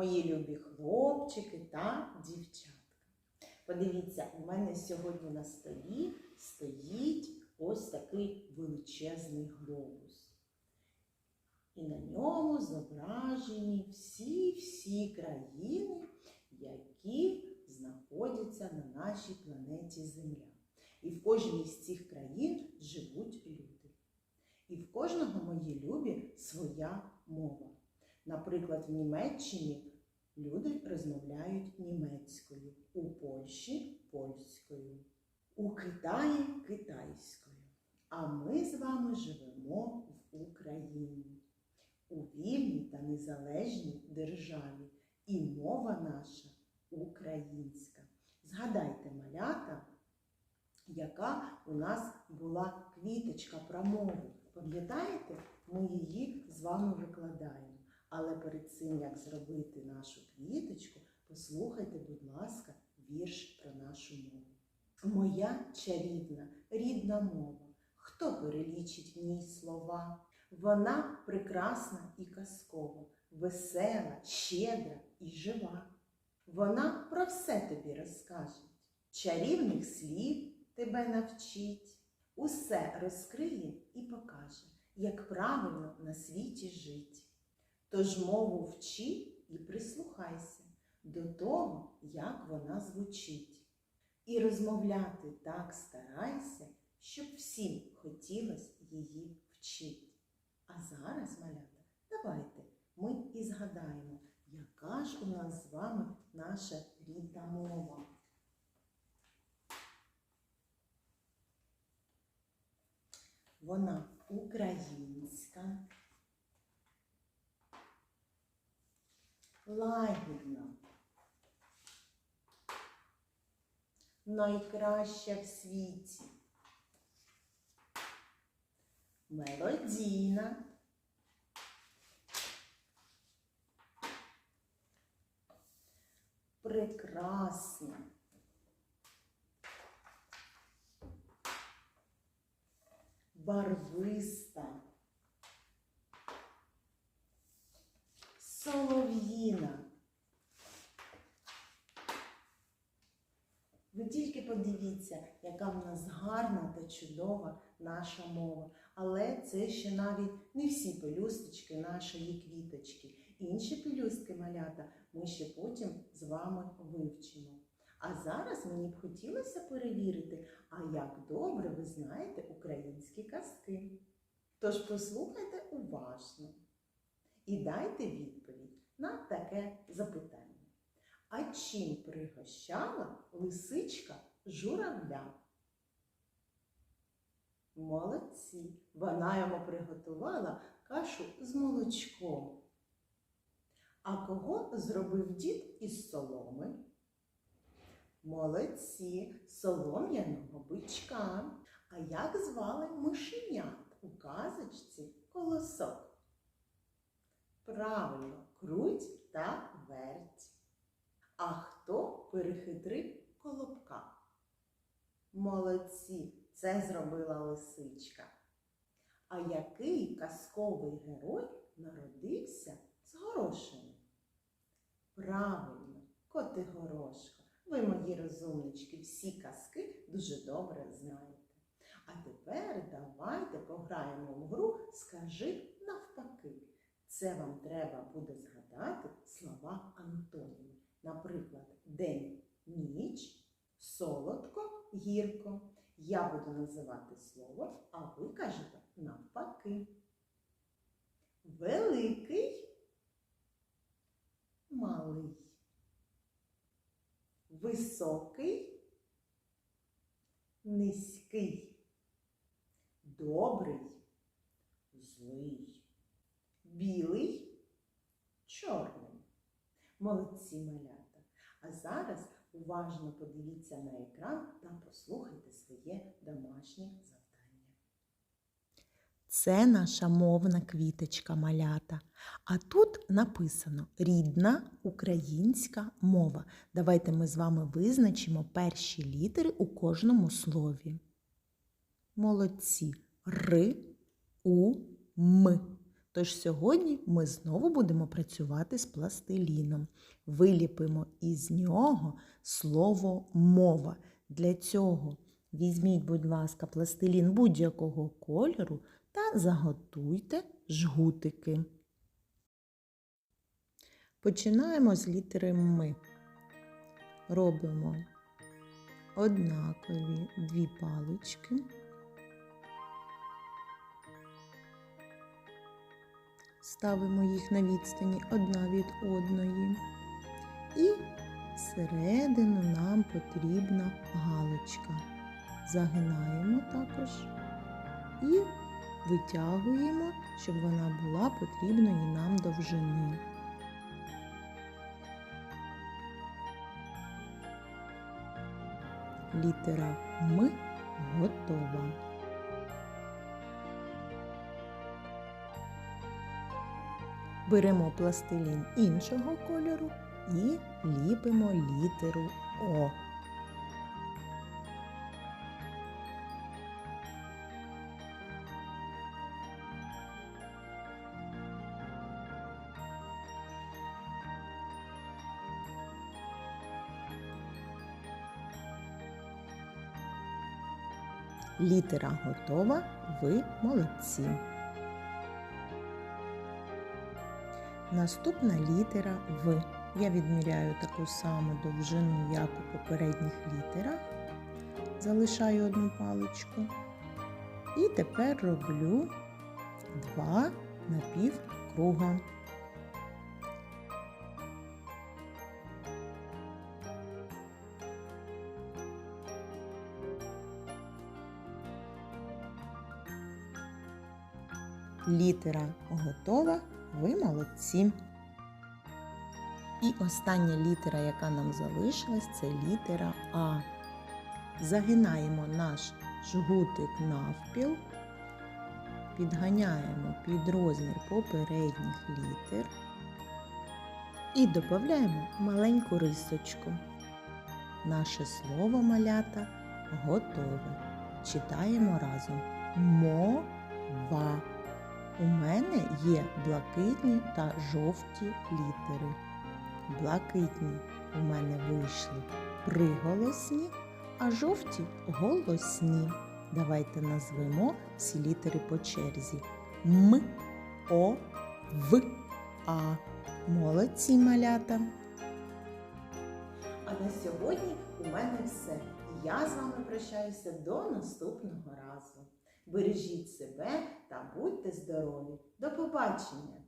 мої любі хлопчики та дівчатка. Подивіться, у мене сьогодні на столі стоїть ось такий величезний глобус. І на ньому зображені всі-всі країни, які знаходяться на нашій планеті Земля. І в кожній з цих країн живуть люди. І в кожного мої любі своя мова. Наприклад, в Німеччині люди розмовляють німецькою, у Польщі польською, у Китаї китайською. А ми з вами живемо в Україні, у вільній та незалежній державі. І мова наша українська. Згадайте, малята, яка у нас була квіточка про мову. Пам'ятаєте, ми її з вами викладаємо. Але перед цим, як зробити нашу квіточку, послухайте, будь ласка, вірш про нашу мову. Моя чарівна, рідна мова. Хто перелічить в ній слова? Вона прекрасна і казкова, весела, щедра і жива. Вона про все тобі розкаже, чарівних слів тебе навчить, усе розкриє і покаже, як правильно на світі жить. Тож мову вчи і прислухайся до того, як вона звучить. І розмовляти так старайся, щоб всім хотілося її вчити. А зараз, малята, давайте ми і згадаємо, яка ж у нас з вами наша рідна мова. Вона українська, лагідна, найкраща в світі, мелодійна, прекрасна, барвиста, солов'їна. Ви тільки подивіться, яка в нас гарна та чудова наша мова. Але це ще навіть не всі пелюсточки нашої квіточки. Інші пелюстки малята ми ще потім з вами вивчимо. А зараз мені б хотілося перевірити, а як добре ви знаєте українські казки. Тож послухайте уважно і дайте відповідь на таке запитання. А чим пригощала лисичка журавля? Молодці! Вона йому приготувала кашу з молочком. А кого зробив дід із соломи? Молодці, солом'яного бичка. А як звали мишенят у казочці колосок? Правильно, круть та верть. А хто перехитрив колобка? Молодці, це зробила лисичка. А який казковий герой народився з горошини? Правильно, Котигорошко. Ви, мої розумнички, всі казки дуже добре знаєте. А тепер давайте пограємо в гру Скажи навпаки. Це вам треба буде згадати слова антоніми. Наприклад, день, ніч, солодко, гірко. Я буду називати слово, а ви кажете навпаки. Великий, малий. Високий, низький, добрий, злий, Молодці малята. А зараз уважно подивіться на екран та послухайте своє домашнє завдання. Це наша мовна квіточка малята. А тут написано рідна українська мова. Давайте ми з вами визначимо перші літери у кожному слові. Молодці. Р, У, М. Тож сьогодні ми знову будемо працювати з пластиліном. Виліпимо із нього слово мова. Для цього візьміть, будь ласка, пластилін будь-якого кольору та заготуйте жгутики. Починаємо з літери Ми. Робимо однакові дві палички. Ставимо їх на відстані одна від одної. І всередину нам потрібна галочка. Загинаємо також і витягуємо, щоб вона була потрібної нам довжини. Літера М готова. Беремо пластилін іншого кольору і ліпимо літеру О. Літера готова, ви молодці. Наступна літера В. Я відміряю таку саму довжину, як у попередніх літерах. Залишаю одну паличку. І тепер роблю два напівкруга. Літера готова, ви молодці. І остання літера, яка нам залишилась, це літера А. Загинаємо наш жгутик навпіл, підганяємо під розмір попередніх літер і додаємо маленьку рисочку. Наше слово малята готове. Читаємо разом. Мова. У мене є блакитні та жовті літери. Блакитні у мене вийшли приголосні, а жовті голосні. Давайте назвемо всі літери по черзі. М, О, В, А. Молодці малята. А на сьогодні у мене все. Я з вами прощаюся до наступного разу. Бережіть себе та будьте здорові. До побачення!